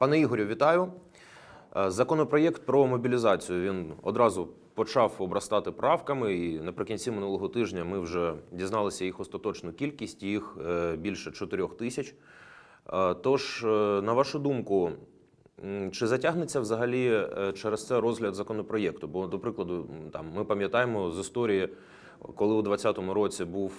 Пане Ігорю, вітаю. Е, Законопроєкт про мобілізацію він одразу почав обростати правками, і наприкінці минулого тижня ми вже дізналися їх остаточну кількість, їх е, більше 4 тисяч. Е, Тож, на вашу думку, чи затягнеться взагалі через це розгляд законопроєкту? Бо, до прикладу, там ми пам'ятаємо з історії, коли у 2020 році був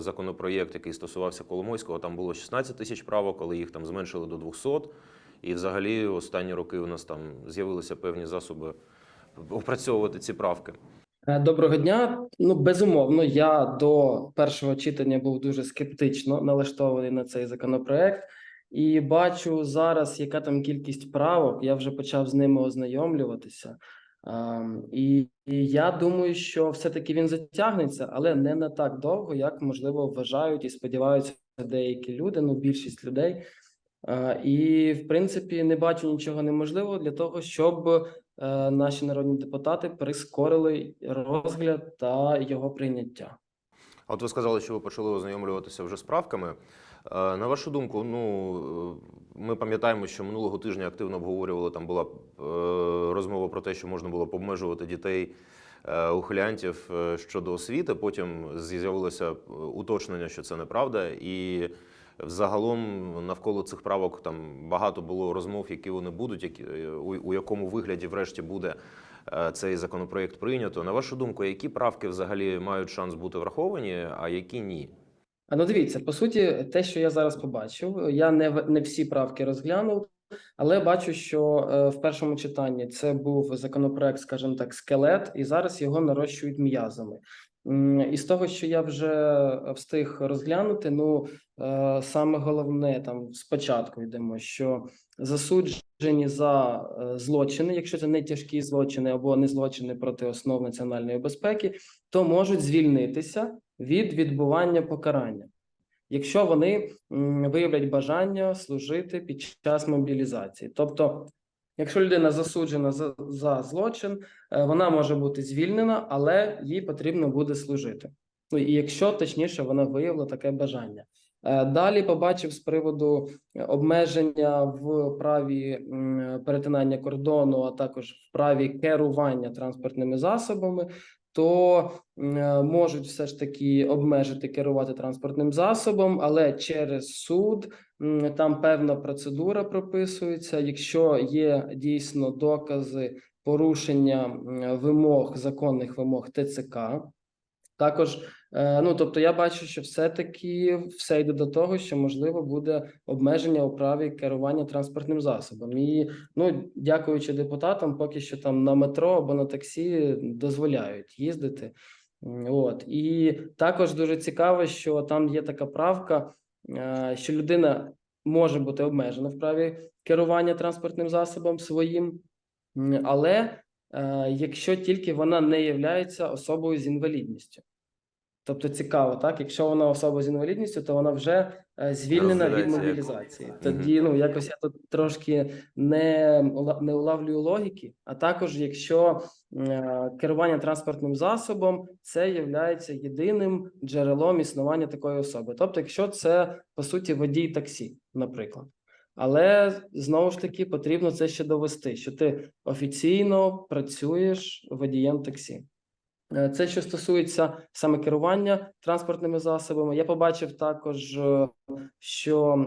законопроєкт, який стосувався Коломойського, там було 16 тисяч правок, коли їх там зменшили до 200. І взагалі останні роки у нас там з'явилися певні засоби опрацьовувати ці правки. Е, Доброго дня. Ну, безумовно, я до першого читання був дуже скептично налаштований на цей законопроект, і бачу зараз, яка там кількість правок. Я вже почав з ними ознайомлюватися. Ем, І, і я думаю, що все-таки він затягнеться, але не на так довго, як можливо вважають і сподіваються деякі люди, ну більшість людей. Е, І в принципі не бачу нічого неможливого для того, щоб е, наші народні депутати прискорили розгляд та його прийняття. А от ви сказали, що ви почали ознайомлюватися вже з правками. Е, На вашу думку, ну ми пам'ятаємо, що минулого тижня активно обговорювали. Там була розмова про те, що можна було обмежувати дітей ухилянтів щодо освіти. Потім з'явилося уточнення, що це неправда, і взагалом навколо цих правок там багато було розмов, які вони будуть, які е, у, у якому вигляді врешті буде е, цей законопроєкт прийнято. На вашу думку, які правки взагалі мають шанс бути враховані, а які ні? А ну дивіться, по суті, те, що я зараз побачив, я не не всі правки розглянув, але бачу, що е, в першому читанні це був законопроект, скажімо так, скелет, і зараз його нарощують м'язами. І з того, що я вже встиг розглянути, ну е, саме головне там спочатку йдемо, що засуджені за е, злочини, якщо це не тяжкі злочини або не злочини проти основ національної безпеки, то можуть звільнитися від відбування покарання, якщо вони виявлять бажання служити під час мобілізації. Тобто, якщо людина засуджена за, за злочин, е, вона може бути звільнена, але їй потрібно буде служити. Ну і якщо точніше вона виявила таке бажання. Е, Далі побачив з приводу обмеження в праві перетинання кордону, а також в праві керування транспортними засобами, то е, можуть все ж таки обмежити керувати транспортним засобом, але через суд там певна процедура прописується. Якщо є дійсно докази порушення вимог законних вимог ТЦК. Також, ну тобто, я бачу, що все-таки все йде до того, що можливо буде обмеження у праві керування транспортним засобом. І ну, дякуючи депутатам, поки що там на метро або на таксі дозволяють їздити. От і також дуже цікаво, що там є така правка, е, що людина може бути обмежена в праві керування транспортним засобом своїм, але е, якщо тільки вона не є особою з інвалідністю. Тобто цікаво, так? Якщо вона особа з інвалідністю, то вона вже е, звільнена від мобілізації. Тоді ну якось я тут трошки не, не улавлюю логіки. А також, якщо е, керування транспортним засобом це є єдиним джерелом існування такої особи. Тобто, якщо це по суті водій таксі, наприклад. Але знову ж таки потрібно це ще довести, що ти офіційно працюєш водієм таксі. Е, Це що стосується саме керування транспортними засобами. Я побачив також, е, що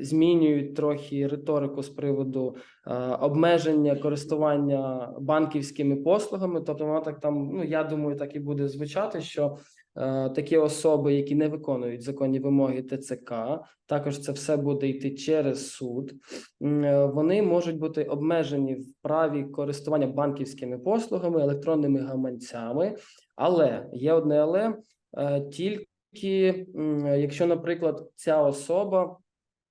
змінюють трохи риторику з приводу е, обмеження користування банківськими послугами. Тобто, вона так там, ну я думаю, так і буде звучати, що такі особи, які не виконують законні вимоги ТЦК, також це все буде йти через суд. Е, Вони можуть бути обмежені в праві користування банківськими послугами, електронними гаманцями. Але є одне але е, тільки якщо, наприклад, ця особа,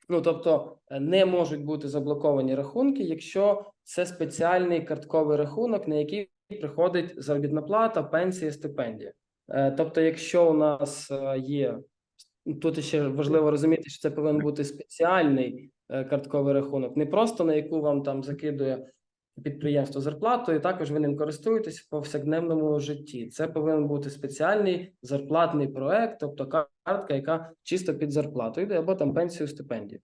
ну тобто е, не можуть бути заблоковані рахунки, якщо це спеціальний картковий рахунок, на який приходить заробітна плата, пенсія, стипендія. Е, Тобто, якщо у нас е, є тут ще важливо розуміти, що це повинен бути спеціальний е, картковий рахунок, не просто на яку вам там закидує підприємство зарплату, і також ви ним користуєтесь в повсякденному житті. Це повинен бути спеціальний зарплатний проект, тобто картка, яка чисто під зарплату йде, або там пенсію стипендію.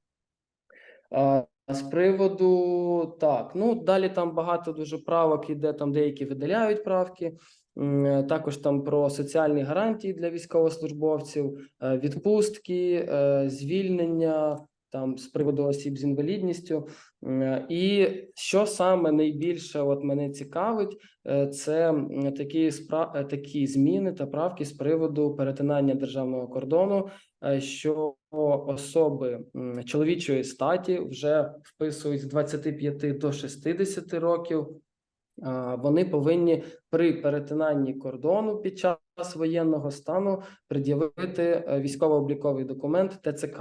З приводу так, ну далі там багато дуже правок іде, там деякі видаляють правки. Е, Також там про соціальні гарантії для військовослужбовців, е, відпустки, е, звільнення там з приводу осіб з інвалідністю. Е, І що саме найбільше от мене цікавить, е, це такі спра... е, такі зміни та правки з приводу перетинання державного кордону, що особи чоловічої статі вже вписують з 25 до 60 років. Вони повинні при перетинанні кордону під час воєнного стану пред'явити військово-обліковий документ ТЦК.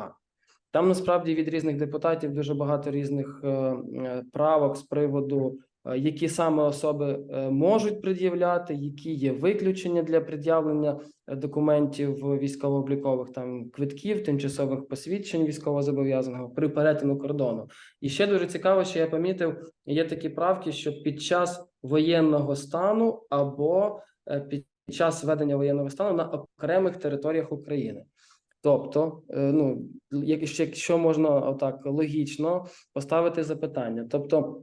Там насправді від різних депутатів дуже багато різних е, е, правок з приводу, е, які саме особи можуть пред'являти, які є виключення для пред'явлення документів військово-облікових там квитків, тимчасових посвідчень військовозобов'язаного при перетину кордону. І ще дуже цікаво, що я помітив, є такі правки, що під час воєнного стану або під час введення воєнного стану на окремих територіях України. Тобто, е, ну якщо, якщо можна отак логічно поставити запитання, тобто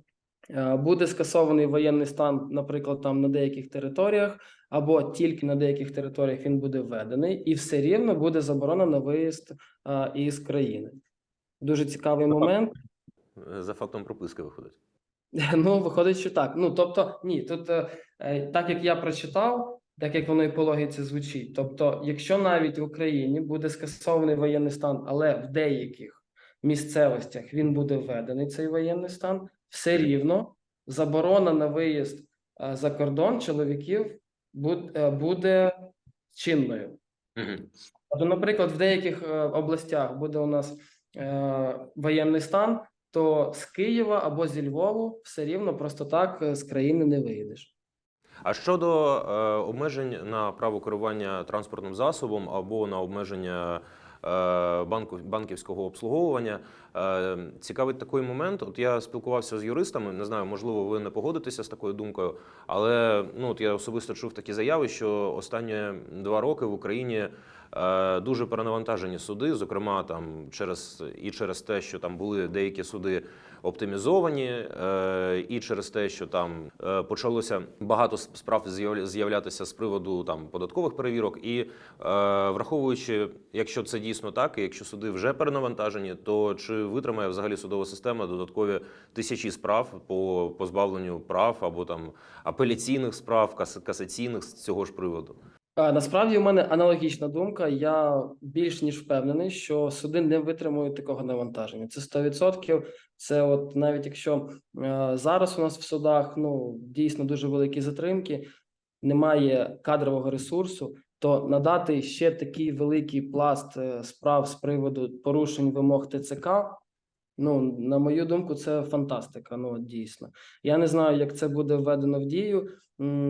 е, буде скасований воєнний стан, наприклад, там на деяких територіях, або тільки на деяких територіях він буде введений, і все рівно буде заборона на виїзд е, із країни. Дуже цікавий момент. Е, За фактом прописки виходить. Ну, виходить, що так. Ну, тобто, ні, тут так як я прочитав, так як воно і по логіці звучить. Тобто, якщо навіть в Україні буде скасований воєнний стан, але в деяких місцевостях він буде введений цей воєнний стан, все рівно заборона на виїзд е, за кордон чоловіків е, буде чинною. Тобто, наприклад, в деяких е, областях буде у нас е, воєнний стан, то з Києва або зі Львову все рівно просто так з країни не виїдеш. А щодо е, обмежень на право керування транспортним засобом або на обмеження е, банку, банківського обслуговування, е, цікавить такий момент. От я спілкувався з юристами, не знаю, можливо, ви не погодитеся з такою думкою, але ну от я особисто чув такі заяви, що останні два роки в Україні. е, Дуже перенавантажені суди, зокрема там через і через те, що там були деякі суди оптимізовані, е, і через те, що там е, почалося багато справ з'явля- з'являтися з приводу там податкових перевірок. І е, враховуючи, якщо це дійсно так, і якщо суди вже перенавантажені, то чи витримає взагалі судова система додаткові тисячі справ по позбавленню прав або там апеляційних справ, кас- касаційних з цього ж приводу? Насправді у мене аналогічна думка. Я більш ніж впевнений, що суди не витримують такого навантаження. Це 100%. Це от навіть якщо е, зараз у нас в судах ну дійсно дуже великі затримки, немає кадрового ресурсу, то надати ще такий великий пласт е, справ з приводу порушень вимог ТЦК. Ну, на мою думку, це фантастика. Ну, дійсно. Я не знаю, як це буде введено в дію.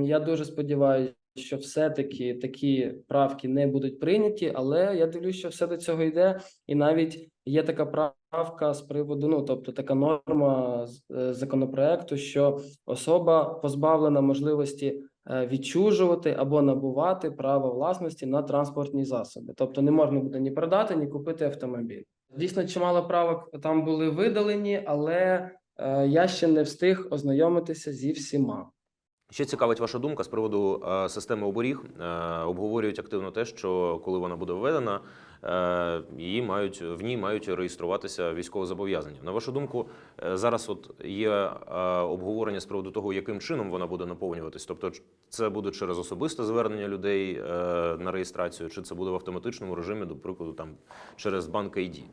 Я дуже сподіваюся, що все-таки такі правки не будуть прийняті, але я дивлюся, що все до цього йде, і навіть є така правка з приводу, ну тобто така норма е, законопроекту, що особа позбавлена можливості е, відчужувати або набувати право власності на транспортні засоби. Тобто не можна буде ні продати, ні купити автомобіль. Дійсно, чимало правок там були видалені, але е, я ще не встиг ознайомитися зі всіма. Ще цікавить ваша думка з приводу е, системи оберіг. Е, обговорюють активно те, що коли вона буде введена, е, її мають в ній мають реєструватися військовозобов'язані. На вашу думку, зараз от є обговорення з приводу того, яким чином вона буде наповнюватись. Тобто, це буде через особисте звернення людей на реєстрацію, чи це буде в автоматичному режимі, до прикладу, там через банк ID.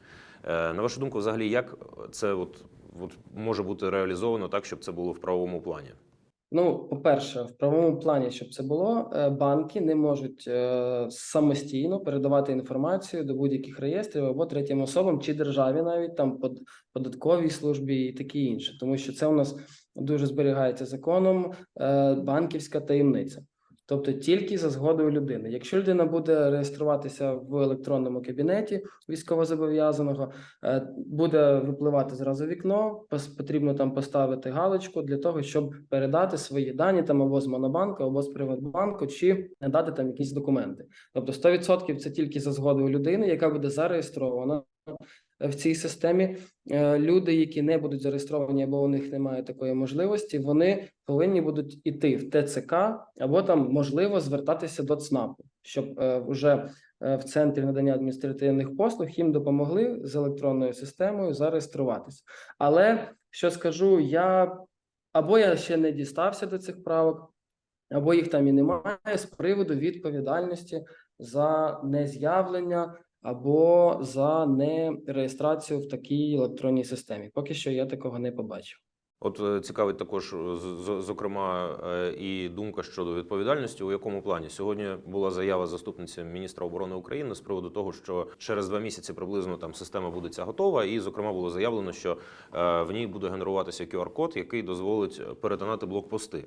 На вашу думку, взагалі, як це от, от може бути реалізовано так, щоб це було в правовому плані? Ну, по-перше, в правовому плані, щоб це було, е, банки не можуть е, самостійно передавати інформацію до будь-яких реєстрів або третім особам чи державі, навіть там под- податковій службі і таке інше, тому що це у нас дуже зберігається законом е, банківська таємниця. Тобто тільки за згодою людини. Якщо людина буде реєструватися в електронному кабінеті військовозобов'язаного, Е, буде випливати зразу вікно. Потрібно там поставити галочку для того, щоб передати свої дані там або з Монобанку, або з Приватбанку, чи надати там якісь документи. Тобто 100% це тільки за згодою людини, яка буде зареєстрована в цій системі. Е, Люди, які не будуть зареєстровані або у них немає такої можливості, вони повинні будуть іти в ТЦК або там можливо звертатися до ЦНАПу, щоб е, вже е, в центрі надання адміністративних послуг їм допомогли з електронною системою зареєструватися. Але що скажу, я або я ще не дістався до цих правок, або їх там і немає з приводу відповідальності за нез'явлення або за нереєстрацію в такій електронній системі. Поки що я такого не побачив. От е, цікавить також, е, зокрема, е, і думка щодо відповідальності. У якому плані сьогодні була заява заступниці міністра оборони України з приводу того, що через два місяці приблизно там система буде ця готова, і зокрема було заявлено, що в ній буде генеруватися QR-код, який дозволить перетинати блокпости.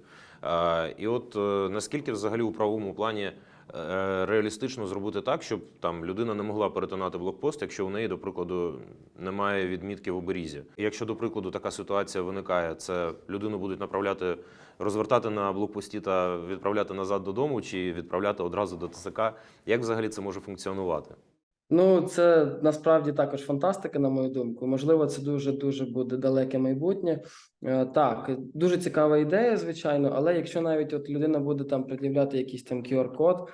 І от наскільки взагалі у правовому плані реалістично зробити так, щоб там людина не могла перетинати блокпост, якщо у неї, до прикладу, немає відмітки в оберізі. Якщо, до прикладу, така ситуація виникає, це людину будуть направляти, розвертати на блокпості та відправляти назад додому, чи відправляти одразу до ТСК. Як взагалі це може функціонувати? Ну, це насправді також фантастика, на мою думку. Можливо, це дуже дуже буде далеке майбутнє. Е, Так, дуже цікава ідея, звичайно, але якщо навіть от людина буде там пред'являти якийсь там QR-код,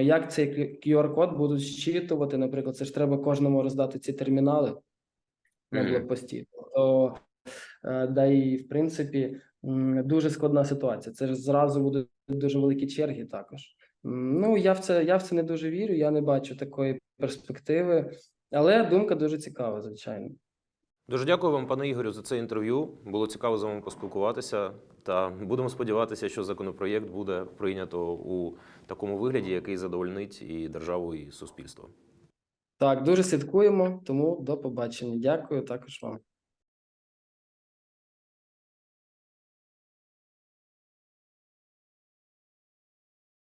як цей QR-код будуть зчитувати, наприклад, це ж треба кожному роздати ці термінали на блокпості. То е, да і в принципі дуже складна ситуація. Це ж зразу будуть дуже великі черги також. Ну, я в це я в це не дуже вірю. Я не бачу такої перспективи, але думка дуже цікава, звичайно. Дуже дякую вам, пане Ігорю, за це інтерв'ю. Було цікаво з вами поспілкуватися. Та будемо сподіватися, що законопроєкт буде прийнято у такому вигляді, який задовольнить і державу, і суспільство. Так, дуже слідкуємо, тому до побачення. Дякую також вам.